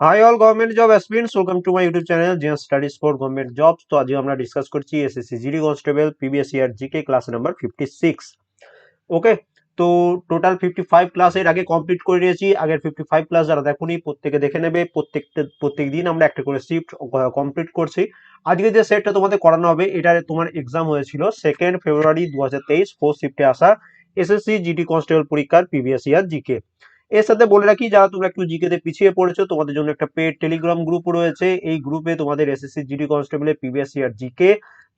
Hi all government job aspirants welcome to my YouTube channel GS studies for government jobs তো আজকে আমরা discuss করছি SSC GD constable previous year GK class number fifty six okay তো total fifty five class এর আগে complete করে নিয়েছি। আগের ফিফটি ফাইভ ক্লাস যারা দেখুনি, প্রত্যেকে দেখে নেবে। প্রত্যেকটা, প্রত্যেক দিন আমরা একটা করে শিফট কমপ্লিট করছি। আজকে যে সেটটা তোমাদের করানো হবে এটা তোমার এক্সাম হয়েছিল সেকেন্ড ফেব্রুয়ারি দু হাজার তেইশ ফোর্থ শিফটে আসা। এসএসসি জিডি কনস্টেবল পরীক্ষার প্রিভিয়াস ইয়ার জিকে এর সাথে বলে রাখি, যারা তোমরা একটু জিকে তে পিছিয়ে পড়েছো, তোমাদের জন্য একটা পেড টেলিগ্রাম গ্রুপ রয়েছে। এই গ্রুপে তোমাদের এসএসসি জিডি কনস্টেবলের প্রিভিয়াস ইয়ার জিকে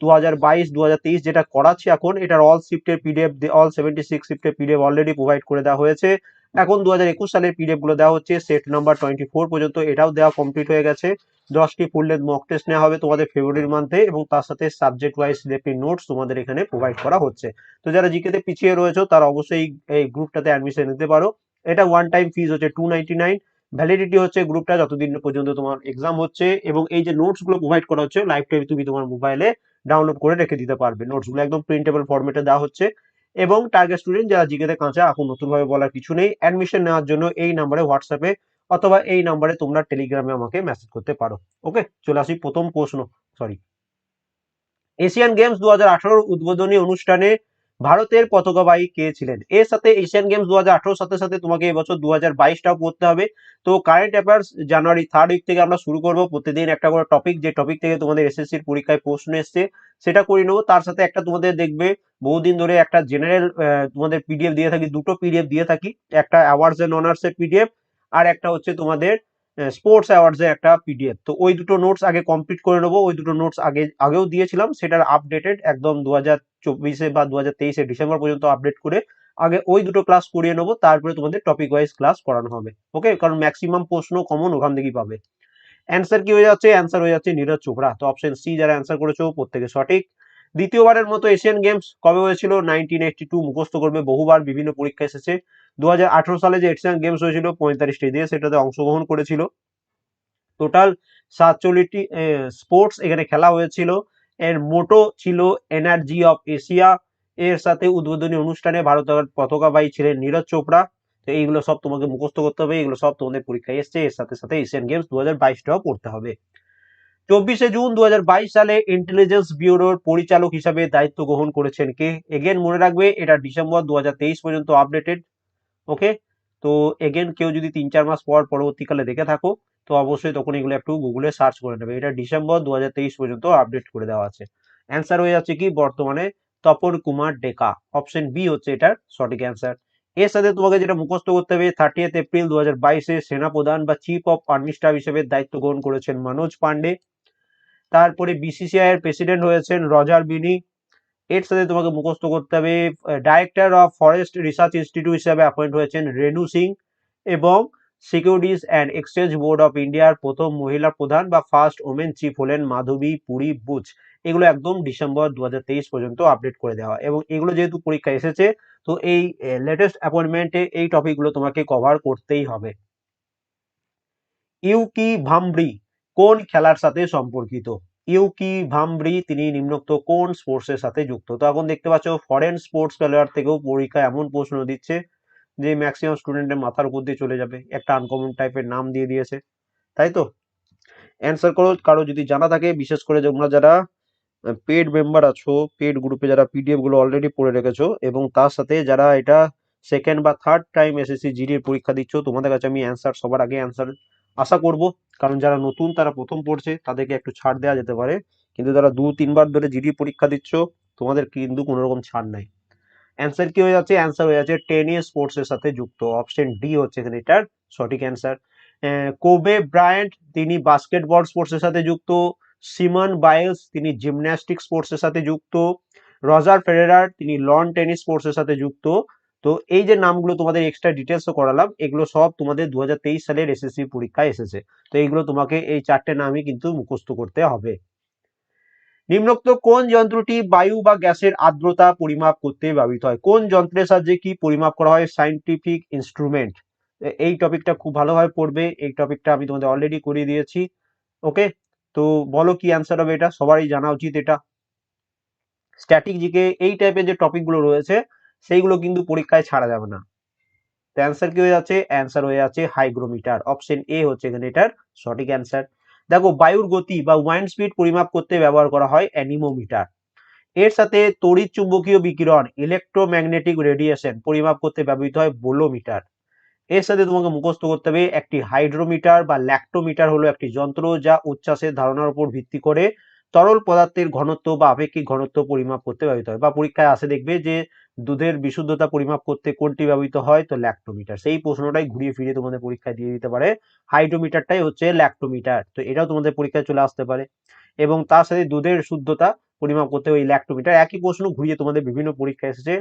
দু হাজার বাইশ দু হাজার তেইশ যেটা করাচ্ছি এখন, এটার অল শিফটের পিডিএফ অল সেভেন্টি সিক্স শিফটের পিডিএফ অলরেডি প্রোভাইড করে দেওয়া হয়েছে। এখন দু হাজার একুশ সালের পিডিএফগুলো দেওয়া হচ্ছে সেট নাম্বার টোয়েন্টি ফোর পর্যন্ত এটাও দেওয়া কমপ্লিট হয়ে গেছে। দশটি ফুল লেন্থ মক টেস্ট নেওয়া হবে তোমাদের ফেব্রুয়ারির মান্থে এবং তার সাথে সাবজেক্ট ওয়াইজ সিলেক্টেড নোটস তোমাদের এখানে প্রোভাইড করা হচ্ছে। তো যারা জিকেতে পিছিয়ে রয়েছে, তারা অবশ্যই এই গ্রুপটাতে অ্যাডমিশন নিতে পারো। এটা ওয়ান টাইম ফিজ হচ্ছে টু নাইনটি নাইন ভ্যালিডিটি হচ্ছে গ্রুপটা যতদিন পর্যন্ত তোমার এক্সাম হচ্ছে এবং এই যে নোটসগুলো প্রোভাইড করা হচ্ছে লাইফ টাইম তুমি তোমার মোবাইলে ডাউনলোড করে রেখে দিতে পারবে। নোটসগুলো একদম প্রিন্টেবল ফরম্যাটে দেওয়া হচ্ছে। এবং টার্গেট স্টুডেন্ট যারা জিকেতে কাঁচা এখন নতুন ভাবে বলার কিছু নেই অ্যাডমিশন নেওয়ার জন্য এই নাম্বারে হোয়াটসঅ্যাপে অথবা এই নাম্বারে তোমরা টেলিগ্রামে আমাকে মেসেজ করতে পারো। ওকে চলে আসি প্রথম প্রশ্ন সরি এশিয়ান গেমস দু হাজার আঠারো উদ্বোধনী অনুষ্ঠানে ভারতের পতাকাবাহী কে ছিলেন? এর সাথে এশিয়ান গেমস দু হাজার আঠারো সাথে সাথে তোমাকে এবছর দু হাজার বাইশটাও পড়তে হবে। তো current affairs January third week থেকে আমরা শুরু করব। প্রতিদিন একটা করে টপিক যে টপিক থেকে তোমাদের এসএসসির পরীক্ষায় প্রশ্ন এসছে, সেটা করে নেব। তার সাথে একটা তোমাদের দেখবে, বহুদিন ধরে একটা জেনারেল তোমাদের পিডিএফ দিয়ে থাকি, দুটো পিডিএফ দিয়ে থাকি। একটা অ্যাওয়ার্ডস অ্যান্ড অনার্স এর পিডিএফ আর একটা হচ্ছে তোমাদের স্পোর্টস অ্যাওয়ার্ডস একটা পিডিএফ তো ওই দুটো নোটস আগে কমপ্লিট করে নেব, ওই দুটো নোটস আগে, আগেও দিয়েছিলাম, সেটার আপডেটেড একদম দু হাজার চব্বিশে বা দু হাজার তেইশে ডিসেম্বর পর্যন্ত আপডেট করে আগে ওই দুটো ক্লাস করিয়ে নেব, তারপরে তোমাদের টপিক ওয়াইজ ক্লাস করানো হবে। ওকে কারণ ম্যাক্সিমাম প্রশ্ন কমন ওখান থেকেই পাবে। অ্যান্সার কি হয়ে যাচ্ছে? অ্যান্সার হয়ে যাচ্ছে নীরজ চোপড়া। তো অপশন সি যারা অ্যান্সার করেছ, প্রত্যেকে সঠিক। দ্বিতীয়বারের মতো এশিয়ান গেমস কবে হয়েছিল? নাইনটিন এইটটি টু মুখস্থ করবে। বহুবার বিভিন্ন পরীক্ষা এসেছে। দু হাজার আঠেরো সালে যে এশিয়ান গেমস হয়েছিল, পঁয়তাল্লিশটি দেশ সেটাতে অংশগ্রহণ করেছিল। টোটাল সাতচল্লিশটি স্পোর্টস এখানে খেলা হয়েছিল। এর মোটো ছিল এনার্জি অফ এশিয়া। এর সাথে উদ্বোধনী অনুষ্ঠানে ভারতের পতাকাবাহী ছিলেন নীরজ চোপড়া। তো এইগুলো সব তোমাকে মুখস্থ করতে হবে। এগুলো সব তোমাদের পরীক্ষায় এসছে। এর সাথে সাথে এশিয়ান গেমস দু হাজার পড়তে হবে। চব্বিশে জুন দু হাজার বাইশ সালে ইন্টেলিজেন্স ব্যুরোর পরিচালক হিসাবে দায়িত্ব গ্রহণ করেছেন কে? এগেন মনে রাখবে, এটা ডিসেম্বর দুহাজার তেইশ পর্যন্ত আপডেটেড ওকে তো এগেন কেউ যদি তিন চার মাস পর পরবর্তীকালে দেখে থাকো, তো অবশ্যই তখন এগুলো একটু গুগলে সার্চ করে নেবে। এটা ডিসেম্বর দুহাজার তেইশ পর্যন্ত আপডেট করে দেওয়া আছে। অ্যান্সার হয়ে যাচ্ছে কি? বর্তমানে তপন কুমার ডেকা। অপশন বি হচ্ছে এটার সঠিক অ্যান্সার এর সাথে তোমাকে যেটা মুখস্থ করতে হবে থার্টিয়েথ এপ্রিল দু হাজার বাইশে সেনাপ্রধান বা চিফ অফ আর্মি স্টাফ হিসেবে দায়িত্ব গ্রহণ করেছেন মনোজ পান্ডে। তারপরে বিসিসিআই এর প্রেসিডেন্ট হয়েছেন রজার বিনি। এর সাথে তোমাকে মুখস্থ করতে হবে director of forest research institute হিসাবে অ্যাপয়েন্ট হয়েছেন রেনু সিং এবং securities and exchange board of ইন্ডিয়ার প্রথম মহিলা প্রধান বা ফার্স্ট ওমেন চিফ হলেন মাধবী পুরী বুচ এগুলো একদম ডিসেম্বর দু হাজার তেইশ পর্যন্ত আপডেট করে দেওয়া। এবং এগুলো যেহেতু পরীক্ষা এসেছে, তো এই লেটেস্ট অ্যাপয়েন্টমেন্টে এই টপিকগুলো তোমাকে কভার করতেই হবে। ইউকি ভামব্রি কোন খেলার সাথে সম্পর্কিত? ইউকি, ভামব্রি, তিনি নিম্নোক্ত কোন স্পোর্টসের সাথে যুক্ত? তো এখন দেখতে পাচ্ছ ফরেন স্পোর্টস প্লেয়ার থেকেও পরীক্ষা এমন প্রশ্ন দিচ্ছে যে ম্যাক্সিমাম স্টুডেন্টের মাথার উপর দিয়ে চলে যাবে। একটা আনকমন টাইপের নাম দিয়ে দিয়েছে। তাই তো? অ্যান্সার করো, কারও যদি জানা থাকে, বিশেষ করে তোমরা যারা পেড মেম্বার আছো পেড গ্রুপে যারা পিডিএফগুলো অলরেডি পড়ে রেখেছো এবং তার সাথে যারা এটা সেকেন্ড বা থার্ড টাইম এসএসসি জিডির পরীক্ষা দিচ্ছ, তোমাদের কাছে আমি অ্যান্সার সবার আগে অ্যান্সার আশা করব। কারণ যারা নতুন তারা প্রথম পড়ছে, তাদেরকে একটু ছাড় দেওয়া যেতে পারে। কিন্তু যারা দু, তিনবার ধরে জিডি পরীক্ষা দিচ্ছ, তোমাদের কিন্তু কোনো রকম ছাড় নাই। অ্যান্সার কি হয়ে যাচ্ছে? অ্যান্সার হয়ে যাচ্ছে টেনিস স্পোর্টস এর সাথে যুক্ত। অপশন ডি হচ্ছে এখানে এটার সঠিক অ্যান্সার কোবে ব্রায়ান্ট তিনি বাস্কেটবল স্পোর্টস এর সাথে যুক্ত। সিমন বাইলস তিনি জিমন্যাস্টিক স্পোর্টস এর সাথে যুক্ত। রজার ফেডারার তিনি লন টেনিস স্পোর্টস এর সাথে যুক্ত। তো এই যে নামগুলো তোমাদের এক্সট্রা ডিটেলস করালাম, এগুলো সব তোমাদের দু হাজার তেইশ সালের এসএসসি পরীক্ষায় এসেছে। তো এইগুলো তোমাকে এই চারটে নামই কিন্তু মুখস্থ করতে হবে। নিম্নোক্ত কোন যন্ত্রটি বায়ু বা গ্যাসের আর্দ্রতা পরিমাপ করতে ব্যবহৃত হয়? কোন যন্ত্রের সাহায্যে কি পরিমাপ করা হয়? সাইন্টিফিক ইনস্ট্রুমেন্ট এই টপিকটা খুব ভালোভাবে পড়বে। এই টপিকটা আমি তোমাদের অলরেডি করিয়ে দিয়েছি। ওকে তো বলো কি অ্যান্সার হবে এটা? সবারই জানা উচিত এটা। স্ট্যাটিক জিকে এই টাইপের যে টপিকগুলো রয়েছে সেইগুলো কিন্তু পরীক্ষায় ছাড়া যাবে না। তো অ্যান্সার কি হয়ে যাচ্ছে? অ্যান্সার হয়ে যাচ্ছে হাইগ্রোমিটার অপশন এ হচ্ছে এখানে এটার সঠিক অ্যান্সার দেখো, বায়ুর গতি বা ওয়াইন্ড স্পিড পরিমাপ করতে ব্যবহার করা হয় অ্যানিমোমিটার এর সাথে তড়িৎ চুম্বকীয় বিকিরণ ইলেকট্রোম্যাগনেটিক রেডিয়েশন পরিমাপ করতে ব্যবহৃত হয় বোলোমিটার এর সাথে তোমাকে মুখস্থ করতে হবে একটি হাইড্রোমিটার বা ল্যাক্টোমিটার হলো একটি যন্ত্র যা উচ্ছ্বাসের ধারণার উপর ভিত্তি করে তরল পদার্থের ঘনত্ব বা আপেক্ষিক ঘনত্ব পরিমাপ করতে ব্যবহৃত হয় বা পরীক্ষায় আসে দেখবে যে দুধের বিশুদ্ধতা পরিমাপ করতে কোনটি ব্যবহৃত হয়? তো ল্যাক্টোমিটার। সেই প্রশ্নটাই ঘুরিয়ে ফিরিয়ে তোমাদের পরীক্ষায় দিয়ে দিতে পারে। হাইড্রোমিটারটাই হচ্ছে ল্যাক্টোমিটার। তো এটাও তোমাদের পরীক্ষায় চলে আসতে পারে। এবং তার সাথে দুধের শুদ্ধতা পরিমাপ করতে ওই ল্যাক্টোমিটার। একই প্রশ্ন ঘুরিয়ে তোমাদের বিভিন্ন পরীক্ষায় এসেছে।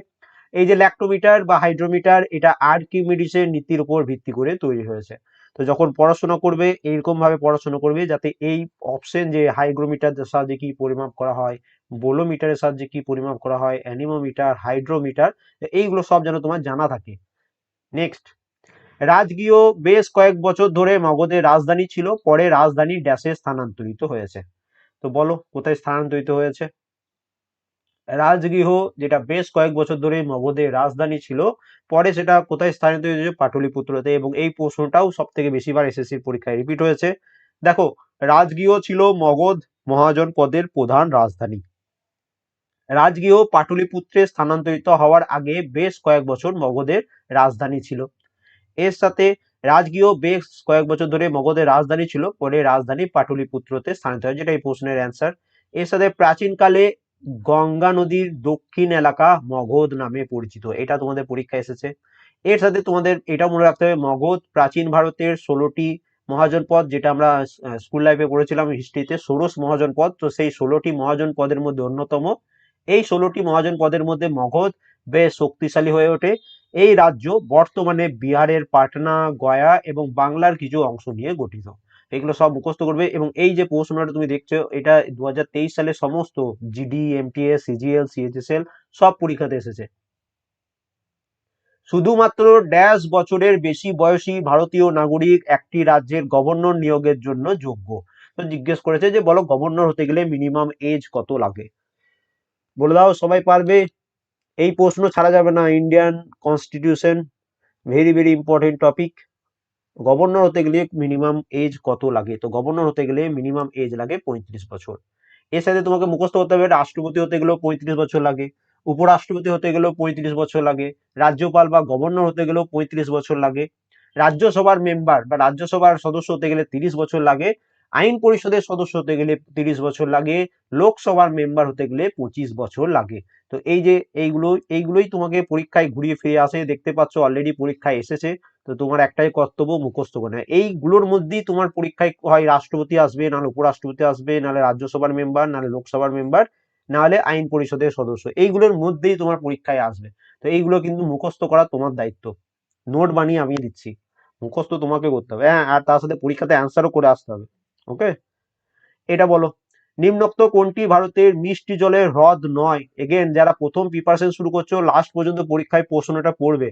এই যে ল্যাক্টোমিটার বা হাইড্রোমিটার, এটা আর্কিমিডিসের নীতির উপর ভিত্তি করে তৈরি হয়েছে। তো যখন পড়াশোনা করবে এইরকম ভাবে পড়াশোনা করবে যাতে এই অপশন যে হাইগ্রোমিটার সাহায্যে কি পরিমাপ করা হয়, বোলোমিটারের সাহায্যে কি পরিমাপ করা হয়, অ্যানিমোমিটার, হাইড্রোমিটার এইগুলো সব যেন তোমার জানা থাকে। নেক্সট রাজকীয় বেশ কয়েক বছর ধরে মগধের রাজধানী ছিল, পরে রাজধানী ড্যাশে স্থানান্তরিত হয়েছে। তো বলো, কোথায় স্থানান্তরিত হয়েছে? রাজগৃহ, যেটা বেশ কয়েক বছর ধরে মগধের রাজধানী ছিল, পরে সেটা কোথায় স্থানান্তরিত হয়েছে পাটলিপুত্রতে এবং এই প্রশ্নটাও সব থেকে বেশিবার এসএসসির পরীক্ষায় রিপিট হয়েছে। দেখো, রাজগৃহ ছিল মগধ মহাজন পদের প্রধান রাজধানী। রাজগৃহ পাটলিপুত্রে স্থানান্তরিত হওয়ার আগে বেশ কয়েক বছর মগধের রাজধানী ছিল। এর সাথে রাজগৃহ বেশ কয়েক বছর ধরে মগধের রাজধানী ছিল, পরে রাজধানী পাটলিপুত্রতে স্থানান্তরিত হয়, যেটা এই প্রশ্নের অ্যান্সার এর সাথে প্রাচীনকালে গঙ্গা নদীর দক্ষিণ এলাকা মগধ নামে পরিচিত। এটা তোমাদের পরীক্ষা এসেছে। এর সাথে তোমাদের এটা মনে রাখতে হবে, মগধ প্রাচীন ভারতের ষোলোটি মহাজন পদ যেটা আমরা স্কুল লাইফে পড়েছিলাম হিস্ট্রিতে ষোড়শ মহাজন পদ তো সেই ষোলোটি মহাজন পদের মধ্যে অন্যতম। এই ষোলোটি মহাজন পদের মধ্যে মগধ বেশ শক্তিশালী হয়ে ওঠে। এই রাজ্য বর্তমানে বিহারের পাটনা, গয়া এবং বাংলার কিছু অংশ নিয়ে গঠিত। এগুলো সব মুখস্থ করবে এবং এই যে প্রশ্নটা তুমি দেখছ, এটা দু হাজার তেইশ সালে সমস্ত জিডি এমটিএস সিজিএল সিএইচএসএল সব পরীক্ষাতে এসেছে। শুধুমাত্র ড্যাশ বছরের বেশি বয়সী ভারতীয় নাগরিক একটি রাজ্যের গভর্নর নিয়োগের জন্য যোগ্য। তো জিজ্ঞেস করেছে যে, বলো গভর্নর হতে গেলে মিনিমাম এজ কত লাগে? বলে দাও, সবাই পারবে। এই প্রশ্ন ছাড়া যাবে না Indian constitution very very important topic governor হতে গেলে মিনিমাম এজ কত লাগে? তো গভর্নর হতে গেলে মিনিমাম এজ লাগে পঁয়ত্রিশ বছর। এর সাথে তোমাকে মুখস্থ হতে হবে, রাষ্ট্রপতি হতে গেলেও পঁয়ত্রিশ বছর লাগে, উপরাষ্ট্রপতি হতে গেলেও পঁয়ত্রিশ বছর লাগে, রাজ্যপাল বা গভর্নর হতে গেলেও পঁয়ত্রিশ বছর লাগে, রাজ্যসভার মেম্বার বা রাজ্যসভার সদস্য হতে গেলে তিরিশ বছর লাগে আইন পরিষদের সদস্য হতে গেলে তিরিশ বছর লাগে, লোকসভার মেম্বার হতে গেলে পঁচিশ বছর লাগে। তো এই যে এইগুলো, এইগুলোই তোমাকে পরীক্ষায় ঘুরিয়ে ফিরে আসে, দেখতে পাচ্ছ অলরেডি পরীক্ষায় এসেছে, তো তোমার একটাই কর্তব্য মুখস্থ করে। নেয় এইগুলোর মধ্যেই তোমার পরীক্ষায় হয় রাষ্ট্রপতি আসবে, নাহলে উপরাষ্ট্রপতি আসবে, নাহলে রাজ্যসভার মেম্বার নাহলে লোকসভার মেম্বার নাহলে আইন পরিষদের সদস্য। এইগুলোর মধ্যেই তোমার পরীক্ষায় আসবে। তো এইগুলো কিন্তু মুখস্থ করা তোমার দায়িত্ব। নোট বানিয়ে আমি দিচ্ছি। মুখস্থ তোমাকে করতে হবে। হ্যাঁ আর তার সাথে পরীক্ষাতে অ্যান্সারও করে আসতে হবে। ওকে? এটা বলো, নিম্নোক্ত কোনটি ভারতের মিষ্টি জলের হ্রদ নয়? এগেন যারা প্রথম প্রিপারেশন শুরু করছ লাস্ট পর্যন্ত পরীক্ষায় প্রশ্নটা পড়বে।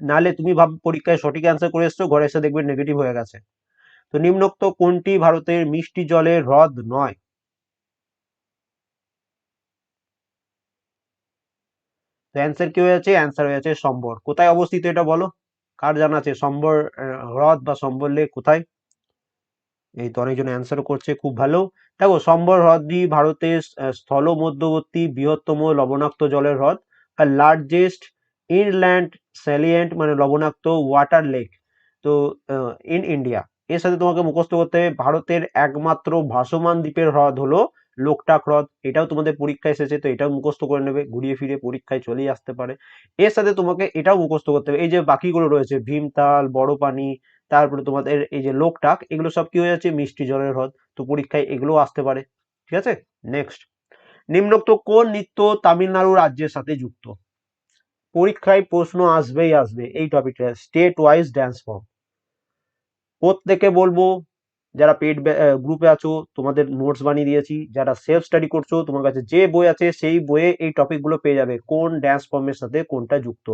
নালে তুমি ভাব, পরীক্ষায় সঠিক অ্যান্সার করে এসছো, ঘরে এসে দেখবে নেগেটিভ হয়ে গেছে। তো নিম্নোক্ত কোনটি ভারতের মিষ্টি জলের হ্রদ নয়? তো অ্যান্সার কি হয়েছে? অ্যান্সার হয়েছে সম্বর। কোথায় অবস্থিত এটা বলো? কার জানা আছে? সম্বর হ্রদ বা সম্বর লেক কোথায়? এই তো অনেকজন অ্যান্সার করছে, খুব ভালো। দেখো, সম্বর হ্রদটি ভারতের স্থল মধ্যবর্তী বৃহত্তম লবণাক্ত জলের হ্রদ, আর লার্জেস্ট ইনল্যান্ড স্যালিয়েন্ট মানে লবণাক্ত ওয়াটার লেক তো ইন ইন্ডিয়া এর সাথে তোমাকে মুখস্থ করতে হবে, ভারতের একমাত্র ভাসমান দ্বীপের হ্রদ হলো লোকটাক হ্রদ। এটাও তোমাদের পরীক্ষা এসেছে, তো এটাও মুখস্থ করে নেবে, ঘুরিয়ে ফিরে পরীক্ষায় চলেই আসতে পারে। এর সাথে তোমাকে এটাও মুখস্থ করতে হবে, এই যে বাকিগুলো রয়েছে, ভীমতাল বড় পানি তারপরে তোমাদের এই যে লোকটাক এগুলো সব কি হয়ে যাচ্ছে? মিষ্টি জলের হ্রদ। তো পরীক্ষায় এগুলো আসতে পারে। ঠিক আছে? নেক্সট নিম্নোক্ত কোন নৃত্য তামিলনাড়ু রাজ্যের সাথে যুক্ত? পরীক্ষায় প্রশ্ন আসবেই আসবে এই টপিকটা স্টেট ওয়াইজ ড্যান্স ফর্ম প্রত্যেকে বলব, যারা পেড গ্রুপে আছো, তোমাদের নোটস বানিয়ে দিয়েছি। যারা সেলফ স্টাডি করছ, তোমার কাছে যে বই আছে, সেই বইয়ে এই টপিকগুলো পেয়ে যাবে। কোন ড্যান্স ফর্মের সাথে কোনটা যুক্ত?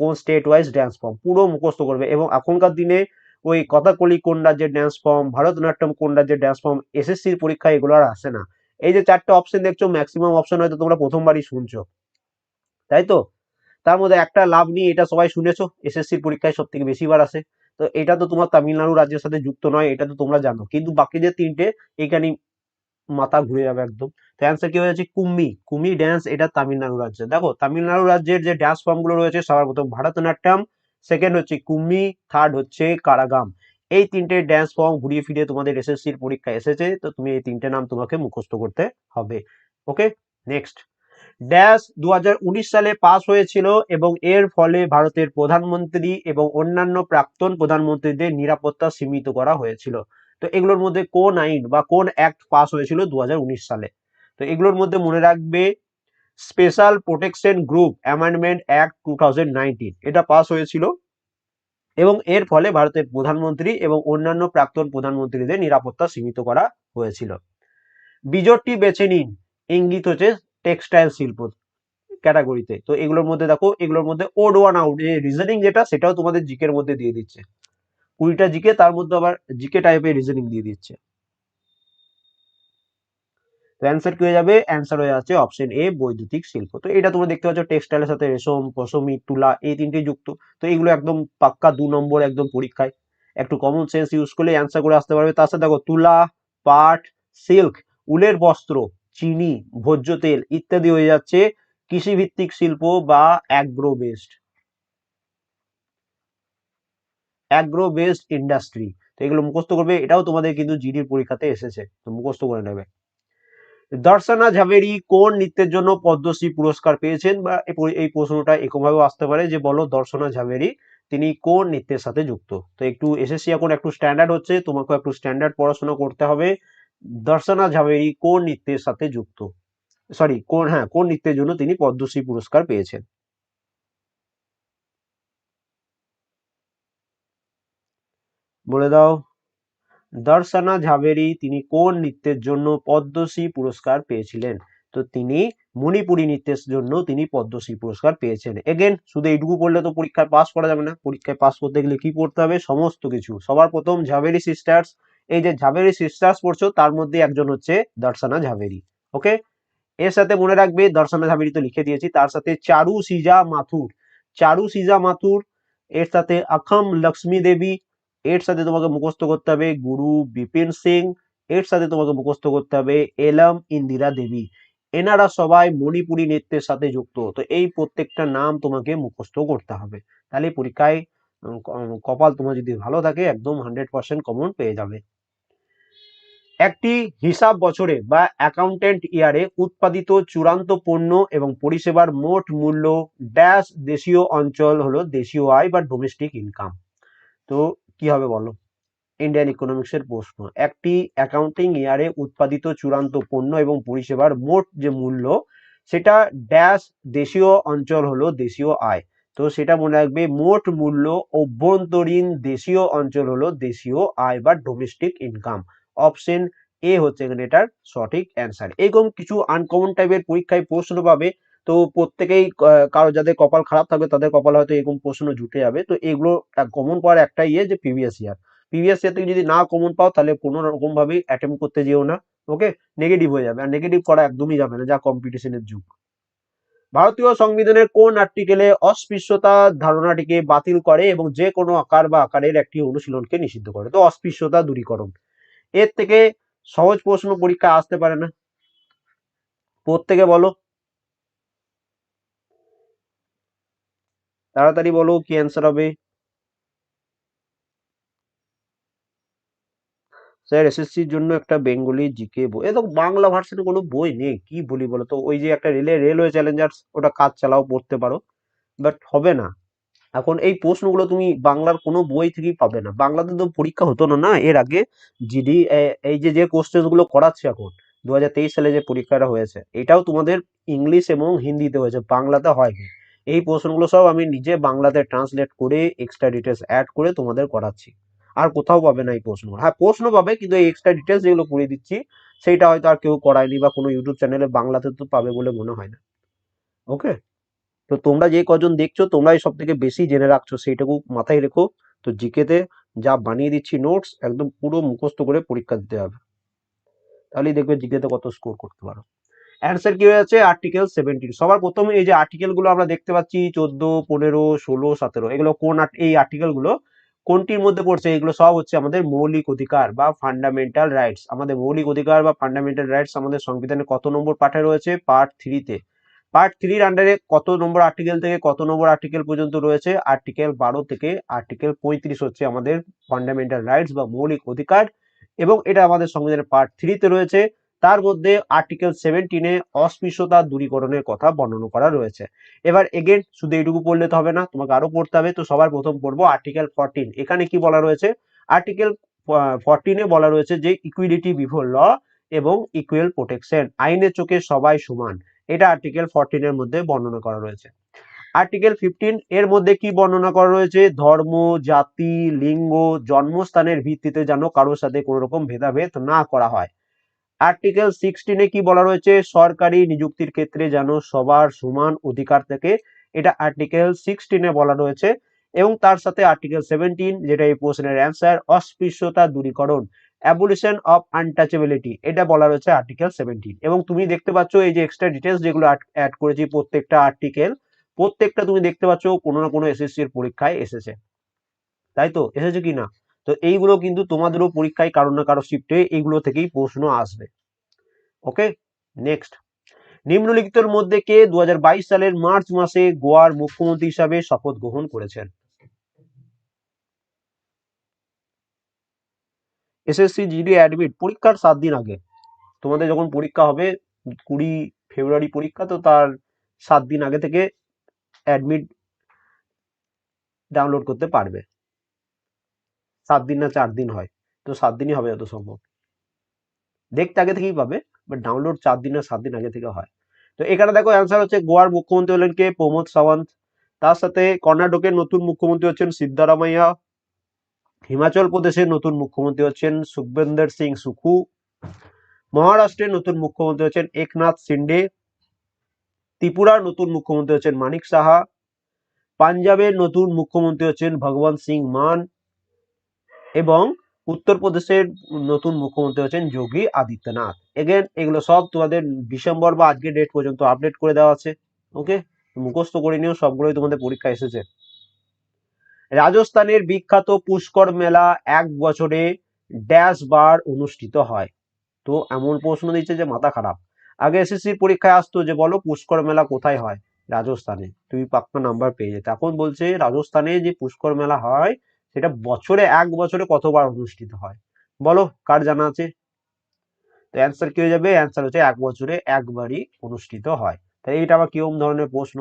কোন স্টেট ওয়াইজ ড্যান্স ফর্ম পুরো মুখস্থ করবে। এবং এখনকার দিনে ওই কথাকলি কোন রাজ্যের ড্যান্স ফর্ম ভারতনাট্যম কোন রাজ্যের ড্যান্স ফর্ম এসএসসির পরীক্ষা এগুলো আর আসে না। এই যে চারটে অপশন দেখছ ম্যাক্সিমাম অপশন হয়তো তোমরা প্রথমবারই শুনছো। তাই তো? তার মধ্যে একটা লাভ নিয়ে এটা সবাই শুনেছো এসএসসির পরীক্ষায় সব থেকে বেশি বার আসে। তো এটা তো তোমার তামিলনাড়ু রাজ্যের সাথে যুক্ত নয়, এটা তো তোমরা জানো। কিন্তু বাকি যে তিনটে এইখানে মাথা ঘুরে যাবে একদম। তো অ্যান্সার কি হয়েছে? কুম্মি। কুমি ড্যান্স এটা তামিলনাড়ু রাজ্যে দেখো, তামিলনাড়ু রাজ্যের যে ড্যান্স ফর্মগুলো রয়েছে সবার প্রথম ভারতনাট্যম সেকেন্ড হচ্ছে কুম্মি থার্ড হচ্ছে কারাগাম। এই তিনটে ড্যান্স ফর্ম ঘুরিয়ে ফিরিয়ে তোমাদের এসএসসির পরীক্ষা এসেছে, তো তুমি এই তিনটে নাম তোমাকে মুখস্থ করতে হবে। ওকে নেক্সট ড্যাশ দুহাজার উনিশ সালে পাস হয়েছিল এবং এর ফলে ভারতের প্রধানমন্ত্রী এবং অন্যান্য প্রাক্তন প্রধানমন্ত্রীদের নিরাপত্তা সীমিত করা হয়েছিল। তো এগুলোর মধ্যে কোন আইন বা কোন অ্যাক্ট পাস হয়েছিল দু হাজার উনিশ সালে? তো এগুলোর মধ্যে মনে রাখবে special protection group amendment act two এটা পাস হয়েছিল এবং এর ফলে ভারতের প্রধানমন্ত্রী এবং অন্যান্য প্রাক্তন প্রধানমন্ত্রীদের নিরাপত্তা সীমিত করা হয়েছিল। বিজোটটি বেছে নিন, ইঙ্গিত হচ্ছে টেক্সটাইল শিল্প ক্যাটাগরিতে। তো এগুলোর মধ্যে দেখো, এগুলোর মধ্যে ওড ওয়ান আউট রিজনিং যেটা, সেটাও তোমাদের জিকের মধ্যে দিয়ে দিচ্ছে। কুড়িটা জিকে, তার মধ্যে আবার জিকে টাইপের রিজনিং দিয়ে দিচ্ছে। তো অ্যান্সার কি হয়ে যাবে? অ্যান্সার হয়ে যাচ্ছে অপশন এ বৈদ্যুতিক শিল্প। তো এটা তোমরা দেখতে পাচ্ছ টেক্সটাইলের সাথে রেশম, পশমি, তুলা, এই তিনটে যুক্ত। তো এগুলো একদম পাক্কা দু নম্বর একদম পরীক্ষায়। একটু কমন সেন্স ইউজ করলে অ্যান্সার করে আসতে পারবে। তার সাথে দেখো, তুলা, পাট সিল্ক উলের বস্ত্র, চিনি, ভোজ্য তেল ইত্যাদি হয়ে যাচ্ছে কৃষিভিত্তিক শিল্প বা agro based agro based industry তো এগুলো মুখস্থ করবে। এটাও তোমাদের কিন্তু জিডির পরীক্ষাতে এসেছে। তো মুখস্থ করে নেবে। দর্শনা ঝাভেরি কোন নৃত্যের জন্য পদ্মশ্রী পুরস্কার পেয়েছেন? বা এই প্রশ্নটা এরকমভাবেও আসতে পারে যে বলো দর্শনা ঝাভেরি তিনি কোন নৃত্যের সাথে যুক্ত? তো একটু এসএসসি এখন একটু স্ট্যান্ডার্ড হচ্ছে তোমাকে একটু স্ট্যান্ডার্ড পড়াশোনা করতে হবে। দর্শনা ঝাভেরি কোন নৃত্যের সাথে যুক্ত? সরি কোন হ্যাঁ কোন নৃত্যের জন্য তিনি পদ্মশ্রী পুরস্কার পেয়েছেন? বলে দাও। দর্শনা ঝাভেরি তিনি কোন নৃত্যের জন্য পদ্মশ্রী পুরস্কার পেয়েছিলেন? তো তিনি মণিপুরী নৃত্যের জন্য তিনি পদ্মশ্রী পুরস্কার পেয়েছেন। এগেন শুধু এইটুকু পড়লে তো পরীক্ষায় পাস করা যাবে না। পরীক্ষায় পাস করতে গেলে কি পড়তে হবে? সমস্ত কিছু। সবার প্রথম ঝাভেরি সিস্টার্স এই যে ঝাভেরি সিস্টার্স পড়ছো, তার মধ্যে একজন হচ্ছে দর্শনা ঝাভেরি ওকে এর সাথে মনে রাখবে, দর্শনা ঝাভেরি তো লিখে দিয়েছি, তার সাথে চারু সিজা মাথুর। চারু সিজা মাথুর, এর সাথে আখম লক্ষ্মী দেবী এর সাথে তোমাকে মুখস্থ করতে হবে গুরু বিপিন সিং, এর সাথে তোমাকে মুখস্থ করতে হবে এলম ইন্দিরা দেবী। এনারা সবাই মণিপুরি নৃত্যের সাথে যুক্ত, তো এই প্রত্যেকটা নাম তোমাকে মুখস্থ করতে হবে। তাহলে পরীক্ষায় কপাল তোমার যদি ভালো থাকে, একদম হান্ড্রেড পার্সেন্ট কমন পেয়ে যাবে। একটি হিসাব বছরে বা অ্যাকাউন্টেন্ট ইয়ারে উৎপাদিত চূড়ান্ত পণ্য এবং পরিষেবার মোট মূল্য ড্যাশ দেশীয় অঞ্চল হলো দেশীয় আয় বা ডোমেস্টিক ইনকাম তো কি হবে বলো? ইন্ডিয়ান ইকোনমিক্সের প্রশ্ন। একটি অ্যাকাউন্টিং ইয়ারে উৎপাদিত চূড়ান্ত পণ্য এবং পরিষেবার মোট যে মূল্য, সেটা ড্যাশ দেশীয় অঞ্চল হলো দেশীয় আয়। তো সেটা মনে রাখবে, মোট মূল্য অভ্যন্তরীণ দেশীয় অঞ্চল হলো দেশীয় আয় বা ডোমেস্টিক ইনকাম অপশন এ হচ্ছে এখানে এটার সঠিক অ্যান্সার এরকম কিছু আনকমন টাইপের পরীক্ষায় প্রশ্ন পাবে তো প্রত্যেকেই কারও যাদের কপাল খারাপ থাকবে তাদের কপাল হয়তো এরকম প্রশ্ন জুটে যাবে। তো এগুলো কমন পাওয়ার একটাই ইয়ে যে প্রিভিয়াস ইয়ার প্রিভিয়াস ইয়ার থেকে যদি না কমন পাও তাহলে কোনো রকম ভাবে অ্যাটেম্প করতে যেও না। ওকে নেগেটিভ হয়ে যাবে। আর নেগেটিভ করা একদমই যাবে না, যা কম্পিটিশনের যুগ। ভারতীয় সংবিধানের কোন আর্টিকেলে অস্পৃশ্যতা ধারণাটিকে বাতিল করে এবং যে কোনো আকার বা আকারের একটি অনুশীলনকে নিষিদ্ধ করে? তো অস্পৃশ্যতা দূরীকরণ। এর থেকে সহজ প্রশ্ন পরীক্ষা আসতে পারে না। প্রত্যেকে বলো। তাড়াতাড়ি বলো কি অ্যান্সার হবে? স্যার এসএসসির জন্য একটা বেঙ্গলি জিকে বই। এ তো বাংলা ভার্সনে কোনো বই নেই, কি বলি বলো তো? ওই যে একটা রেলে রেলওয়ে চ্যালেঞ্জার্স ওটা কাজ চালাও, পড়তে পারো। বাট হবে না। এখন এই প্রশ্নগুলো তুমি বাংলার কোনো বই থেকেই পাবে না। বাংলাতে তো পরীক্ষা হতো না না? এর আগে জিডি এই যে যে কোশ্চেনগুলো করাচ্ছে এখন দু হাজার তেইশ সালে যে পরীক্ষাটা হয়েছে, এটাও তোমাদের ইংলিশ এবং হিন্দিতে হয়েছে, বাংলাতে হয়নি। এই প্রশ্নগুলো সব আমি নিজে বাংলাতে ট্রান্সলেট করে এক্সট্রা ডিটেলস অ্যাড করে তোমাদের করাচ্ছি। আর কোথাও পাবে না এই প্রশ্নগুলো। হ্যাঁ প্রশ্ন পাবে, কিন্তু এই এক্সট্রা ডিটেলস যেগুলো করে দিচ্ছি, সেইটা হয়তো আর কেউ করায়নি বা কোনো ইউটিউব চ্যানেলে বাংলাতে তো পাবে বলে মনে হয় না। ওকে তো তোমরা যে কজন দেখছ, তোমরাই সব থেকে বেশি জেনে রাখছো, সেইটুকু মাথায় রেখো। তো জিকেতে যা বানিয়ে দিচ্ছি নোটস একদম পুরো মুখস্থ করে পরীক্ষা দিতে হবে। তাহলেই দেখবে জিকেতে কত স্কোর করতে পারো। অ্যান্সার কি হয়ে যাচ্ছে আর্টিকেল সেভেন্টিন সবার প্রথমে এই যে আর্টিকেলগুলো আমরা দেখতে পাচ্ছি, চোদ্দ, পনেরো, ষোলো, সতেরো, এগুলো কোন এই আর্টিকেলগুলো কোনটির মধ্যে পড়ছে? এগুলো সব হচ্ছে আমাদের মৌলিক অধিকার বা ফান্ডামেন্টাল রাইটস আমাদের মৌলিক অধিকার বা ফান্ডামেন্টাল রাইটস আমাদের সংবিধানে কত নম্বর পাঠে রয়েছে? পার্ট থ্রিতে পার্ট থ্রির আন্ডারে কত নম্বর আর্টিকেল থেকে কত নম্বর আর্টিকেল পর্যন্ত রয়েছে? আর্টিকেল বারো থেকে আর্টিকেল পঁয়ত্রিশ হচ্ছে আমাদের ফান্ডামেন্টাল রাইটস বা মৌলিক অধিকার এবং এটা আমাদের সংবিধানের পার্ট থ্রিতে রয়েছে। তার মধ্যে আর্টিকেল সেভেন্টিনে অস্পৃশ্যতা দূরীকরণের কথা বর্ণনা করা রয়েছে। এবার এগেন শুধু এইটুকু পড়লে তো হবে না, তোমাকে আরও পড়তে হবে। তো সবার প্রথম পড়ব আর্টিকেল ফোরটিন এখানে কি বলা রয়েছে? আর্টিকেল ফোরটিনে বলা রয়েছে যে ইকুইলিটি বিফোর ল এবং ইকুয়াল প্রোটেকশন আইনের চোখে সবাই সমান। এটা আর্টিকেল ফোরটিনের মধ্যে বর্ণনা করা রয়েছে। আর্টিকেল ফিফটিন এর মধ্যে কি বর্ণনা করা রয়েছে? ধর্ম, জাতি, লিঙ্গ, জন্মস্থানের ভিত্তিতে যেন কারোর সাথে কোনো রকম ভেদাভেদ না করা হয়। আর্টিকেল সিক্সটিনে কি বলা রয়েছে? সরকারি নিযুক্তির ক্ষেত্রে যেন সবার সমান অধিকার থাকে। এটা আর্টিকেল সিক্সটিনে বলা রয়েছে এবং তার সাথে আর্টিকেল সেভেন্টিন যেটা এই প্রশ্নের অ্যান্সার অস্পৃশ্যতা দূরীকরণ অ্যাবলিশন অফ আনটাচেবিলিটি এটা বলা রয়েছে আর্টিকেল সেভেন্টিন এবং তুমি দেখতে পাচ্ছ এই যে এক্সট্রা ডিটেলস যেগুলো অ্যাড করেছি প্রত্যেকটা আর্টিকেল প্রত্যেকটা তুমি দেখতে পাচ্ছ কোনো না কোনো এসএসসি এর পরীক্ষায় এসেছে। তাই তো? এসেছে কি না? তো এইগুলো কিন্তু তোমাদেরও পরীক্ষায় কারও না কারও শিফটে এইগুলো থেকেই প্রশ্ন আসবে। ওকে নেক্সট নিম্নলিখিতর মধ্যে কে দু সালের মার্চ মাসে গোয়ার মুখ্যমন্ত্রী হিসাবে শপথ গ্রহণ করেছেন? এসএসসি জিডি অ্যাডমিট পরীক্ষার সাত দিন আগে। তোমাদের যখন পরীক্ষা হবে, কুড়ি ফেব্রুয়ারি পরীক্ষা, তো তার সাত দিন আগে থেকে অ্যাডমিট ডাউনলোড করতে পারবে। সাত দিন না চার দিন হয়। তো সাত দিনই হবে যত সম্ভব। দেখতে আগে থেকেই পাবে বাট ডাউনলোড চার দিন না সাত দিন আগে থেকে হয়। তো এখানে দেখো অ্যান্সার হচ্ছে গোয়ার মুখ্যমন্ত্রী হলেন কে? প্রমোদ সাওয়ান্ত। তার সাথে কর্ণাটকের নতুন মুখ্যমন্ত্রী হচ্ছেন সিদ্ধারামাইয়া হিমাচল প্রদেশের নতুন মুখ্যমন্ত্রী হচ্ছেন সুখবেন্দর সিং সুখু। মহারাষ্ট্রের নতুন মুখ্যমন্ত্রী হচ্ছেন একনাথ সিন্ডে ত্রিপুরার নতুন মুখ্যমন্ত্রী হচ্ছেন মানিক সাহা। পাঞ্জাবের নতুন মুখ্যমন্ত্রী হচ্ছেন ভগবন্ত সিং মান। এবং উত্তরপ্রদেশের নতুন মুখ্যমন্ত্রী হচ্ছেন যোগী আদিত্যনাথ। এগেন এগুলো সব তোমাদের ডিসেম্বর বা আজকে ডেট পর্যন্ত আপডেট করে দেওয়া আছে। ওকে মুখস্থ করে নিও, সবগুলোই তোমাদের পরীক্ষা এসেছে। রাজস্থানের বিখ্যাত পুষ্কর মেলা এক বছরে ড্যাশ বার অনুষ্ঠিত হয়। তো এমন প্রশ্ন দিচ্ছে যে মাথা খারাপ। আগে এসএসসির পরীক্ষায় আসতো যে বলো পুষ্কর মেলা কোথায় হয়? রাজস্থানে। তুমি পাক্কা নাম্বার পেয়ে যেতে। এখন বলছে রাজস্থানে যে পুষ্কর মেলা হয় সেটা বছরে এক বছরে কতবার অনুষ্ঠিত হয়? বলো, কার জানা আছে? তো অ্যান্সার কি হয়ে যাবে? অ্যান্সার হচ্ছে এক বছরে একবারই অনুষ্ঠিত হয়। তাই এটা আবার কীরকম ধরনের প্রশ্ন?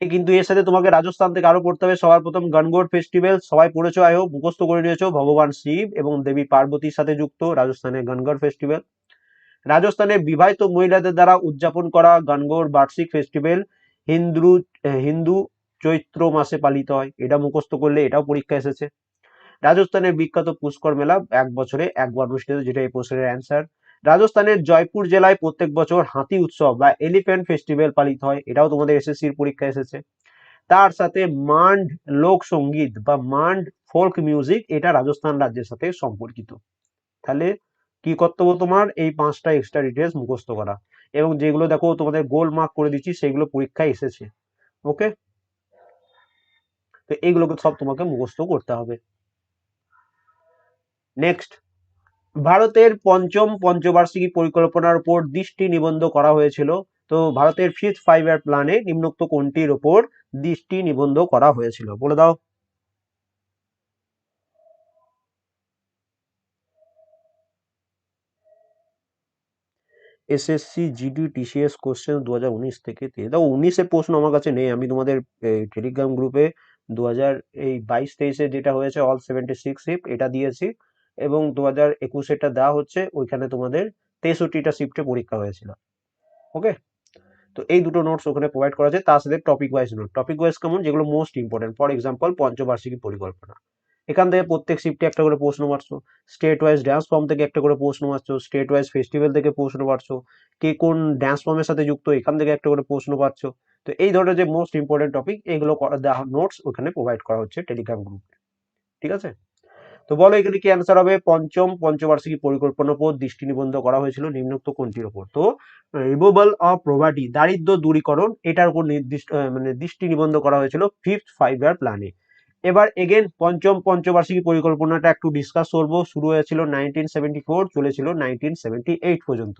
কিন্তু এর সাথে তোমাকে রাজস্থান থেকে আরও পড়তে হবে। সবার প্রথম গনগোট ফেস্টিভ্যাল সবাই পড়েছো আয় হোক মুখস্থ করে নিয়েছো। ভগবান শিব এবং দেবী পার্বতীর সাথে যুক্ত রাজস্থানের গনগড় ফেস্টিভ্যাল রাজস্থানের বিবাহিত মহিলাদের দ্বারা উদযাপন করা গনগড় বার্ষিক ফেস্টিভ্যাল হিন্দু হিন্দু চৈত্র মাসে পালিত হয়। এটা মুখস্থ করলে এটাও পরীক্ষা এসেছে। রাজস্থানের বিখ্যাত পুষ্কর মেলা এক বছরে একবার অনুষ্ঠিত, যেটা এই প্রশ্নের অ্যান্সার রাজস্থানের জয়পুর জেলায় প্রত্যেক বছর হাতি উৎসব বা এলিফ্যান্ট ফেস্টিভ্যাল পালিত হয়। এটাও তোমাদের এসএসসির পরীক্ষা এসেছে। তার সাথে মান্ড লোক সংগীত বা মান্ড ফোল্ক মিউজিক এটা রাজস্থান রাজ্যের সাথে সম্পর্কিত। তাহলে কি কর্তব্য তোমার? এই পাঁচটা এক্সট্রা ডিটেলস মুখস্থ করা। এবং যেগুলো দেখো তোমাদের গোল মার্ক করে দিচ্ছি, সেগুলো পরীক্ষায় এসেছে। ওকে তো এইগুলোকে সব তোমাকে মুখস্থ করতে হবে। নেক্সট ভারতের পঞ্চম পঞ্চবার্ষিকী পরিকল্পনার উপর দৃষ্টি নিবন্ধ করা হয়েছিল। তো ভারতের ফিফথ ফাইভ ইয়ার প্ল্যানে নিম্নোক্ত কোনটির উপর দৃষ্টি নিবন্ধ করা হয়েছিল? বলে দাও। এসএসসি জিডি টিসিএস কোশ্চেন দু হাজার উনিশ থেকে। দেখো উনিশের প্রশ্ন আমার কাছে নেই, আমি তোমাদের টেলিগ্রাম গ্রুপে দু হাজার এই বাইশ তেইশে যেটা হয়েছে অল সেভেন্টি সিক্স শিফট এটা দিয়েছি। এবং দু হাজার একুশেটা দেওয়া হচ্ছে, ওইখানে তোমাদের তেষট্টিটা শিফটে পরীক্ষা হয়েছিল। ওকে? তো এই দুটো নোটস ওখানে প্রোভাইড করা আছে। তার সাথে topic wise note topic wise কেমন? যেগুলো মোস্ট ইম্পর্টেন্ট ফর এক্সাম্পল পঞ্চবার্ষিকী পরিকল্পনা। এখান থেকে প্রত্যেক শিফটে একটা করে প্রশ্ন মারছো স্টেট ওয়াইজ ড্যান্স ফর্ম থেকে একটা করে প্রশ্ন মারছো স্টেট ওয়াইজ ফেস্টিভ্যাল থেকে প্রশ্ন পাচ্ছো কে কোন ড্যান্স ফর্মের সাথে যুক্ত? এখান থেকে একটা করে প্রশ্ন পাচ্ছ তো এই ধরনের যে মোস্ট ইম্পর্টেন্ট টপিক এগুলো নোটস ওখানে প্রোভাইড করা হচ্ছে টেলিগ্রাম গ্রুপে ঠিক আছে? তো বলো এখানে কি অ্যান্সার হবে? পঞ্চম, পঞ্চবার্ষিকী পরিকল্পনার উপর দৃষ্টি নিবন্ধ করা হয়েছিল নিম্নোক্ত কোনটির উপর তো রিমুভাল অফ প্রভার্টি দারিদ্র দূরীকরণ, এটার উপর নির্দিষ্ট মানে দৃষ্টি নিবন্ধ করা হয়েছিল ফিফথ ফাইভ ইয়ার প্ল্যানে এবার এগেন পঞ্চম, পঞ্চবার্ষিকী পরিকল্পনাটা একটু ডিসকাস করব। শুরু হয়েছিল নাইনটিন সেভেন্টি ফোর চলেছিল নাইনটিন সেভেন্টি এইট পর্যন্ত।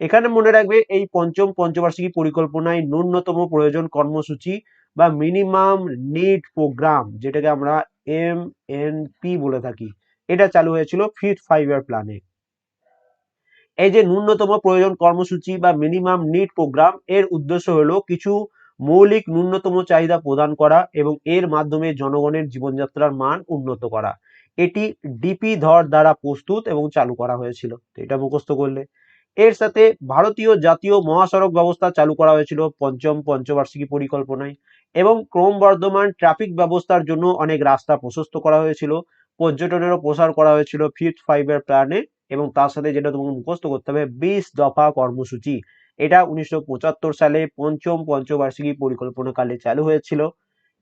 এখানে মনে রাখবে এই পঞ্চম পঞ্চবার্ষিকী পরিকল্পনায় ন্যূনতম প্রয়োজন কর্মসূচি বা মিনিমাম নিড প্রোগ্রাম যেটাকে আমরা এম এন পি বলে থাকি। এটা চালু হয়েছিল ফিফথ ফাইভ ইয়ার প্ল্যানে এই যে ন্যূনতম প্রয়োজন কর্মসূচি বা মিনিমাম নিড প্রোগ্রাম এর উদ্দেশ্য হলো কিছু মৌলিক ন্যূনতম চাহিদা প্রদান করা এবং এর মাধ্যমে জনগণের জীবনযাত্রার মান উন্নত করা। এটি ডিপি ধর দ্বারা প্রস্তুত এবং চালু করা হয়েছিল। তো এটা মুখস্থ করলে। এর সাথে ভারতীয় জাতীয় মহাসড়ক ব্যবস্থা চালু করা হয়েছিল পঞ্চম পঞ্চবার্ষিকী পরিকল্পনায় এবং ক্রমবর্ধমান ট্রাফিক ব্যবস্থার জন্য অনেক রাস্তা প্রশস্ত করা হয়েছিল, পর্যটনেরও প্রসার করা হয়েছিল ফিফথ ফাইভ এর প্ল্যানে এবং তার সাথে যেটা তোমাকে মুখস্থ করতে হবে, বিশ দফা কর্মসূচি। এটা উনিশশো পঁচাত্তর সালে পঞ্চম পঞ্চবার্ষিকী পরিকল্পনা কালে চালু হয়েছিল।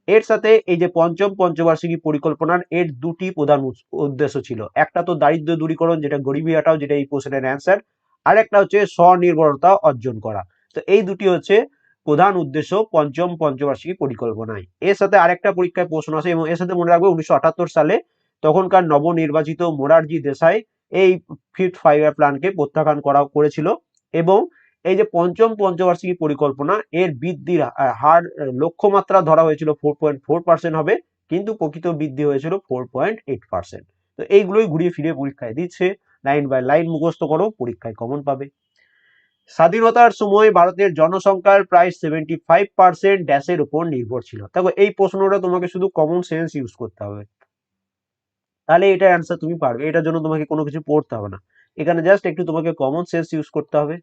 এর সাথে এই যে পঞ্চম পঞ্চবার্ষিকী পরিকল্পনার এর দুটি প্রধান উদ্দেশ্য ছিল। একটা তো দারিদ্র দূরীকরণ, যেটা গরিবী হটাও, যেটা এই কোশ্চেনের অ্যান্সার আর একটা হচ্ছে স্বনির্ভরতা অর্জন করা। তো এই দুটি হচ্ছে প্রধান উদ্দেশ্য পঞ্চম পঞ্চবার্ষিকী পরিকল্পনায়। এর সাথে আরেকটা পরীক্ষায় প্রশ্ন আসে এবং এর সাথে মনে রাখবে উনিশশো সালে তখনকার নবনির্বাচিত মোরারজি দেশাই এই ফিফথ ফাইভ প্ল্যানকে প্রত্যাখ্যান করা করেছিল এবং এই যে পঞ্চম পঞ্চবার্ষিকী পরিকল্পনা, এর বৃদ্ধির হার লক্ষ্যমাত্রা ধরা হয়েছিল ফোর পয়েন্ট ফোর পার্সেন্ট হবে, কিন্তু প্রকৃত বৃদ্ধি হয়েছিল ফোর পয়েন্ট এইট পার্সেন্ট। তো এইগুলোই ঘুরিয়ে ফিরে পরীক্ষায় দিচ্ছে। লাইন বাই লাইন মুখস্থ করো, পরীক্ষায় কমন পাবে। স্বাধীনতার সময় ভারতের জনসংখ্যার প্রায় সেভেন্টি ফাইভ পার্সেন্ট ড্যাশের উপর নির্ভর ছিল। দেখো, এই প্রশ্নটা তোমাকে শুধু কমন সেন্স ইউজ করতে হবে। তাহলে এটার অ্যান্সার তুমি পারবে। এটার জন্য তোমাকে কোনো কিছু পড়তে হবে না। এখানে জাস্ট একটু তোমাকে কমন সেন্স ইউজ করতে হবে।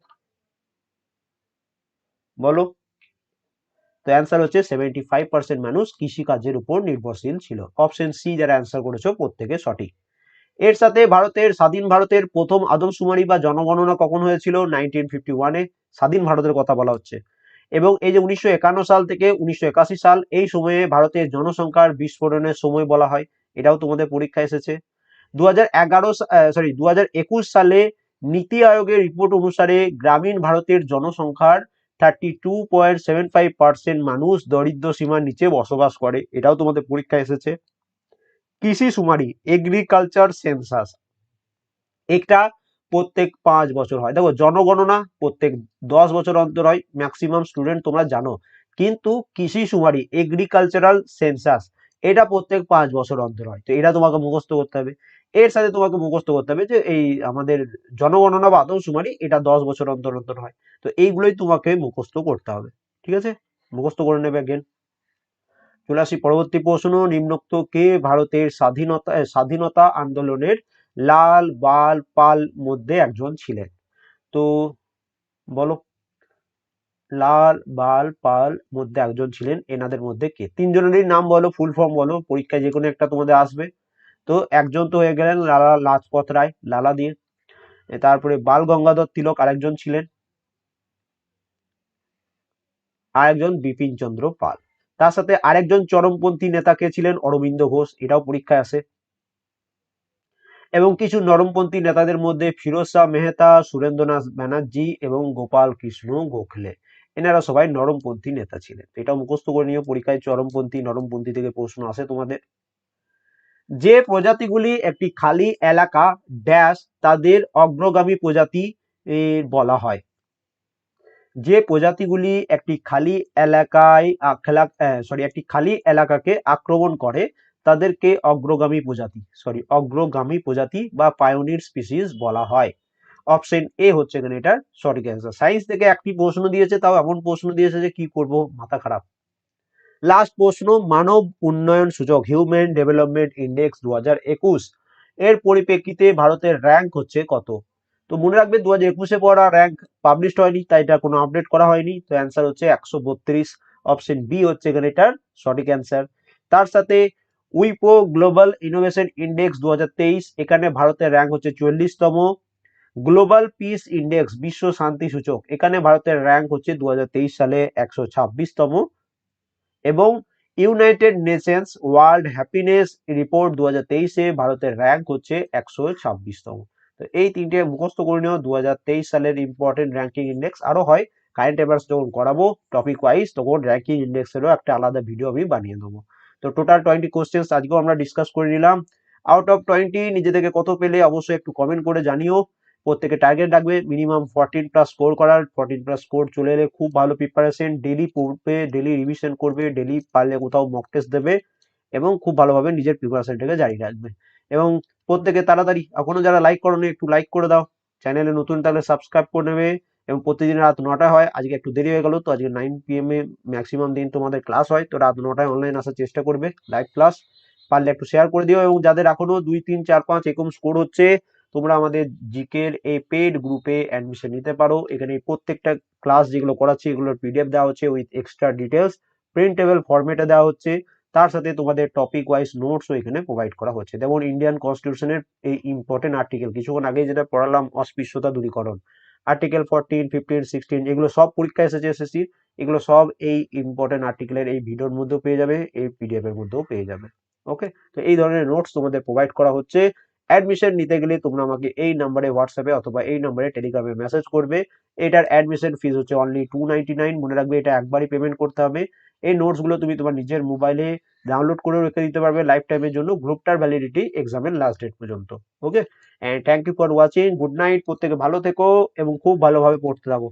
বলো? তো অ্যান্সার হচ্ছে সেভেন্টি ফাইভ পার্সেন্ট মানুষ কৃষিকাজের উপর নির্ভরশীল ছিল। অপশন সি যারা অ্যান্সার করেছ, প্রত্যেকে সঠিক। এর সাথে ভারতের, স্বাধীন ভারতের প্রথম আদমশুমারি বা জনগণনা কখন হয়েছিল? নাইনটিন ফিফটি ওয়ানে স্বাধীন ভারতের কথা বলা হচ্ছে। এবং এই যে উনিশশো একান্ন সাল থেকে উনিশশো একাশি সাল, এই সময়ে ভারতের জনসংখ্যার বিস্ফোরণের সময় বলা হয়। এটাও তোমাদের পরীক্ষা এসেছে। দু হাজার এগারো সরি দু হাজার একুশ সালে নীতি আয়োগের রিপোর্ট অনুসারে গ্রামীণ ভারতের জনসংখ্যার thirty two point seven five percent মানুষ দরিদ্র সীমার নিচে বসবাস করে। এটাও তোমাদের পরীক্ষা এসেছে। কৃষি সুমারি এগ্রিকালচার সেন্সাস এটা প্রত্যেক পাঁচ বছর হয়। দেখো, জনগণনা প্রত্যেক দশ বছর অন্তর হয় ম্যাক্সিমাম স্টুডেন্ট তোমরা জানো। কিন্তু কৃষি সুমারি এগ্রিকালচারাল সেন্সাস এটা প্রত্যেক পাঁচ বছর অন্তর হয়। তো এটা তোমাকে মুখস্থ করতে হবে। এর সাথে তোমাকে মুখস্থ করতে হবে যে এই আমাদের জনগণনা বা আদমশুমারি এটা দশ বছর অন্তর অন্তর হয়। তো এইগুলোই তোমাকে মুখস্থ করতে হবে। ঠিক আছে? মুখস্থ করে নেবে again চলে আসি পরবর্তী প্রশ্ন, নিম্নোক্ত কে ভারতের স্বাধীনতা স্বাধীনতা আন্দোলনের লাল বাল পাল মধ্যে একজন ছিলেন? তো বলো, লাল বাল পাল মধ্যে একজন ছিলেন, এনাদের মধ্যে কে? তিনজনেরই নাম বলো, ফুল ফর্ম বলো, পরীক্ষায় যে কোনো একটা তোমাদের আসবে। তো একজন তো হয়ে গেলেন লালা লাজপত রায় লালা দিয়ে তারপরে বাল গঙ্গাধর তিলক আরেকজন ছিলেন। আরেকজন বিপিন চন্দ্র পাল। তার সাথে আরেকজন চরমপন্থী নেতা কে ছিলেন? অরবিন্দ ঘোষ। এটাও পরীক্ষায় আসে। এবং কিছু নরমপন্থী নেতাদের মধ্যে ফিরোজ শাহ মেহতা, সুরেন্দ্রনাথ ব্যানার্জি এবং গোপাল কৃষ্ণ গোখলে। এনারা সবাই নরমপন্থী নেতা ছিলেন। এটা মুখস্থ করে নিয়ে পরীক্ষায় চরমপন্থী, নরমপন্থী থেকে প্রশ্ন আসে তোমাদের। যে প্রজাতিগুলি একটি খালি এলাকা ড্যাশ তাদের অগ্রগামী প্রজাতি বলা হয়। যে প্রজাতিগুলি একটি খালি এলাকায় সরি একটি খালি এলাকাকে আক্রমণ করে, তাদেরকে অগ্রগামী প্রজাতি সরি অগ্রগামী প্রজাতি বা পায়োনির স্পিসিস বলা হয়। অপশন এ হচ্ছে এখানে এটার, সঠিক অ্যান্সার সায়েন্স থেকে একটি প্রশ্ন দিয়েছে, তাও এমন প্রশ্ন দিয়েছে যে কি করব, মাথা খারাপ। লাস্ট প্রশ্ন, মানব উন্নয়ন সূচক হিউম্যান ডেভেলপমেন্ট ইন্ডেক্স দু হাজার একুশ। এর পরিপ্রেক্ষিতে ভারতের র্যাঙ্ক হচ্ছে কত? তো মনে রাখবে দু হাজার একুশে পড়া র্যাঙ্ক পাবলিশ হয়নি, তাই এটা কোনো আপডেট করা হয়নি। তো অ্যান্সার হচ্ছে একশো বত্রিশ অপশন বি হচ্ছে এখানে এটার সঠিক অ্যান্সার তার সাথে উইপো গ্লোবাল ইনোভেশন ইন্ডেক্স দুহাজার তেইশ, এখানে ভারতের র্যাঙ্ক হচ্ছে চল্লিশতম গ্লোবাল পিস ইন্ডেক্স বিশ্ব শান্তি সূচক, এখানে ভারতের র্যাঙ্ক হচ্ছে দু হাজার তেইশ সালে একশো ছাব্বিশতম। এবং United Nations World Happiness Report দু হাজার তেইশে ভারতের র্যাঙ্ক হচ্ছে একশো ছাব্বিশতম। এই তিনটে মুখস্থ করে নিও। দু হাজার তেইশ সালের ইম্পর্টেন্ট র্যাঙ্কিং ইন্ডেক্স আরও হয়। কারেন্ট অ্যাফেয়ার্স যখন করাবো টপিক ওয়াইজ তখন র্যাঙ্কিং ইন্ডেক্সেরও একটা আলাদা ভিডিও আমি বানিয়ে দেবো। তো টোটাল টোয়েন্টি কোশ্চেন্স আজকেও আমরা ডিসকাস করে নিলাম। আউট অফ টোয়েন্টি নিজে থেকে কত পেলে অবশ্যই একটু কমেন্ট করে জানিও। প্রত্যেকে টার্গেট রাখবে মিনিমাম ফোরটিন প্লাস স্কোর করার। ফোরটিন প্লাস স্কোর চলে এলে খুব ভালো প্রিপারেশন ডেলি পড়বে ডেলি রিভিশন করবে ডেলি পারলে কোথাও মক টেস্ট দেবে এবং খুব ভালোভাবে নিজের প্রিপারেশনটাকে জারি রাখবে। এবং প্রত্যেকে তাড়াতাড়ি এখনও যারা লাইক করোনি, একটু লাইক করে দাও। চ্যানেলে নতুন, তাহলে সাবস্ক্রাইব করে নেবে। এবং প্রতিদিন রাত নটায় হয়, আজকে একটু দেরি হয়ে গেল, তো আজকে নাইন পিএম এ ম্যাক্সিমাম দিন তোমাদের ক্লাস হয়, তো রাত নটায় অনলাইন আসার চেষ্টা করবে লাইভ ক্লাস পারলে একটু শেয়ার করে দিও, এবং যাদের এখনও দুই, তিন, চার, পাঁচ এরকম স্কোর হচ্ছে, তোমরা আমাদের জিকের এই পেড গ্রুপে অ্যাডমিশন নিতে পারো। এখানে প্রত্যেকটা ক্লাস যেগুলো করাচ্ছি, এগুলোর পিডিএফ দেওয়া হচ্ছে উইথ এক্সট্রা ডিটেলস প্রিন্টেবল ফরম্যাটে দেওয়া হচ্ছে। তার সাথে তোমাদের টপিক ওয়াইজ নোটসও এখানে প্রোভাইড করা হচ্ছে। যেমন ইন্ডিয়ান কনস্টিটিউশনের এই ইম্পর্টেন্ট আর্টিকেল কিছুক্ষণ আগে যেটা পড়ালাম, অস্পৃশ্যতা দূরীকরণ। আর্টিকেল ফোরটিন ফিফটিন সিক্সটিন এগুলো সব পরীক্ষা এসেছে এসএসসির এগুলো সব এই ইম্পর্টেন্ট আর্টিকেলের এই ভিডিওর মধ্যেও পেয়ে যাবে, এই পিডিএফ এর মধ্যেও পেয়ে যাবে। ওকে তো এই ধরনের নোটস তোমাদের প্রোভাইড করা হচ্ছে। অ্যাডমিশন নিতে গেলে তোমরা আমাকে এই নাম্বারে হোয়াটসঅ্যাপে অথবা এই নাম্বারে টেলিগ্রামে মেসেজ করবে। এটার অ্যাডমিশন ফিস হচ্ছে অনলি টু নাইন মনে রাখবে এটা একবারই পেমেন্ট করতে হবে। এই নোটসগুলো তুমি তোমার নিজের মোবাইলে ডাউনলোড করে রেখে দিতে পারবে লাইফ টাইমের জন্য। গ্রুপটার ভ্যালিডিটি এক্সামের লাস্ট ডেট পর্যন্ত। Okay and thank you for watching good night প্রত্যেকে ভালো থেকো এবং খুব ভালোভাবে পড়তে থাকো।